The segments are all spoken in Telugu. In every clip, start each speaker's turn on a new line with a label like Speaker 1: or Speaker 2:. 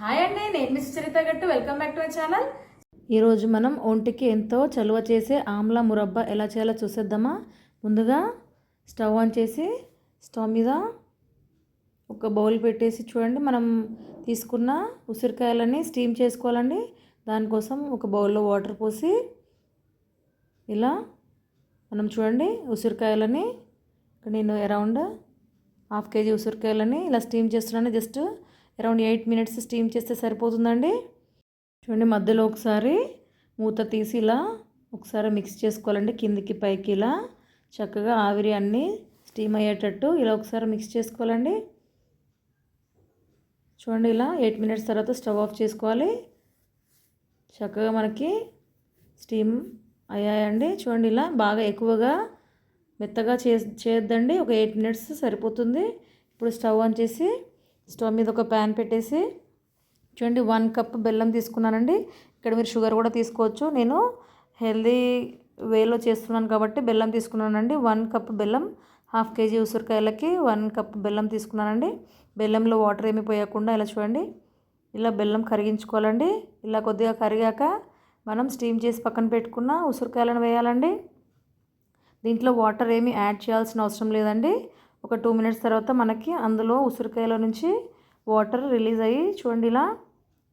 Speaker 1: హాయ్ అండి నేను miss Charitha Gattu. Welcome back to my channel
Speaker 2: ఈరోజు మనం ఒంటికి ఎంతో చలువ చేసే ఆమ్ల మురబ్బా ఎలా చేయాలో చూసేద్దామా? ముందుగా స్టవ్ ఆన్ చేసి స్టవ్ మీద ఒక బౌల్ పెట్టేసి చూడండి. మనం తీసుకున్న ఉసిరికాయలని స్టీమ్ చేసుకోవాలండి. దానికోసం ఒక బౌల్లో వాటర్ పోసి ఇలా మనం చూడండి ఉసిరికాయలని. నేను అరౌండ్ హాఫ్ కేజీ ఉసిరికాయలని ఇలా స్టీమ్ చేస్తున్నాను. Just around eight minutes steam చేస్తే సరిపోతుందండి. చూడండి మధ్యలో ఒకసారి మూత తీసి ఇలా ఒకసారి మిక్స్ చేసుకోవాలండి. కిందికి పైకి ఇలా చక్కగా ఆవిరి అన్నీ స్టీమ్ అయ్యేటట్టు ఇలా ఒకసారి మిక్స్ చేసుకోవాలండి. చూడండి ఇలా ఎయిట్ మినిట్స్ తర్వాత స్టవ్ ఆఫ్ చేసుకోవాలి. చక్కగా మనకి స్టీమ్ అయ్యాయండి. చూడండి ఇలా బాగా ఎక్కువగా మెత్తగా చే చేయొద్దండి. ఒక ఎయిట్ మినిట్స్ సరిపోతుంది. ఇప్పుడు స్టవ్ ఆన్ చేసి స్టవ్ మీద ఒక ప్యాన్ పెట్టేసి చూడండి వన్ కప్ బెల్లం తీసుకున్నానండి. ఇక్కడ మీరు షుగర్ కూడా తీసుకోవచ్చు. నేను హెల్దీ వేలో చేస్తున్నాను కాబట్టి బెల్లం తీసుకున్నానండి. వన్ కప్ బెల్లం హాఫ్ కేజీ ఉసిరికాయలకి వన్ కప్ బెల్లం తీసుకున్నానండి. బెల్లంలో వాటర్ ఏమి పోయకుండా ఇలా చూడండి ఇలా బెల్లం కరిగించుకోవాలండి. ఇలా కొద్దిగా కరిగాక మనం స్టీమ్ చేసి పక్కన పెట్టుకున్న ఉసిరికాయలను వేయాలండి. దీంట్లో వాటర్ ఏమి యాడ్ చేయాల్సిన అవసరం లేదండి. ఒక టూ మినిట్స్ తర్వాత మనకి అందులో ఉసిరికాయలో నుంచి వాటర్ రిలీజ్ అయ్యి చూడండి ఇలా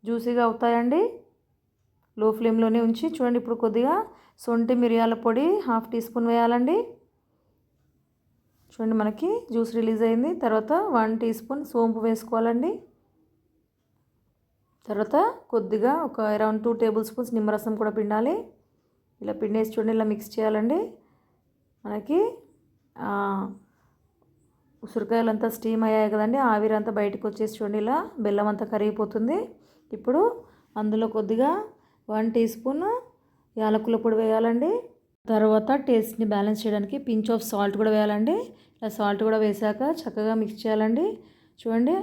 Speaker 2: జ్యూసీగా అవుతాయండి. లో ఫ్లేమ్లోనే ఉంచి చూడండి ఇప్పుడు కొద్దిగా సొంటి మిరియాల పొడి హాఫ్ టీ స్పూన్ వేయాలండి. చూడండి మనకి జ్యూస్ రిలీజ్ అయింది. తర్వాత వన్ టీ స్పూన్ సోంపు వేసుకోవాలండి. తర్వాత కొద్దిగా ఒక అరౌండ్ టూ టేబుల్ స్పూన్స్ నిమ్మరసం కూడా పిండాలి. ఇలా పిండేసి చూడండి ఇలా మిక్స్ చేయాలండి. మనకి ఉసిరికాయలంతా స్టీమ్ అయ్యాయి కదండి ఆవిరంతా బయటకు వచ్చేసి చూడండి ఇలా బెల్లం అంతా కరిగిపోతుంది. ఇప్పుడు అందులో కొద్దిగా వన్ టీ స్పూన్ యాలకుల పొడి వేయాలండి. తర్వాత టేస్ట్ని బ్యాలెన్స్ చేయడానికి పించ్ ఆఫ్ సాల్ట్ కూడా వేయాలండి. ఇలా సాల్ట్ కూడా వేసాక చక్కగా మిక్స్ చేయాలండి. చూడండి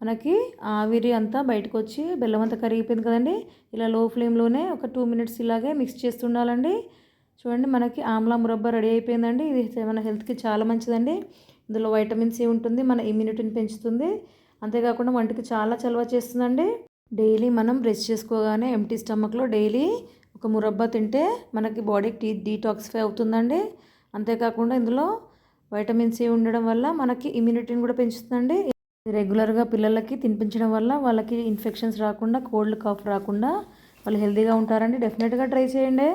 Speaker 2: మనకి ఆవిరి అంతా బయటకు వచ్చి బెల్లం అంతా కరిగిపోయింది కదండి. ఇలా లో ఫ్లేమ్లోనే ఒక టూ మినిట్స్ ఇలాగే మిక్స్ చేస్తుండాలండి చూడండి మనకి ఆమ్లా మురబ్బా రెడీ అయిపోయిందండి. ఇది మన హెల్త్కి చాలా మంచిదండి. ఇందులో వైటమిన్ సి ఉంటుంది మన ఇమ్యూనిటీని పెంచుతుంది. అంతేకాకుండా వంటికి చాలా చలవ చేస్తుందండి. డైలీ మనం బ్రష్ చేసుకోగానే ఎంటీ స్టమక్లో డైలీ ఒక మురబ్బా తింటే మనకి బాడీకి టీ డీటాక్సిఫై అవుతుందండి. అంతేకాకుండా ఇందులో వైటమిన్ సి ఉండడం వల్ల మనకి ఇమ్యూనిటీని కూడా పెంచుతుందండి. రెగ్యులర్గా పిల్లలకి తినిపించడం వల్ల వాళ్ళకి ఇన్ఫెక్షన్స్ రాకుండా కోల్డ్ కాఫ్ రాకుండా వాళ్ళు హెల్తీగా ఉంటారండి. డెఫినెట్గా ట్రై చేయండి.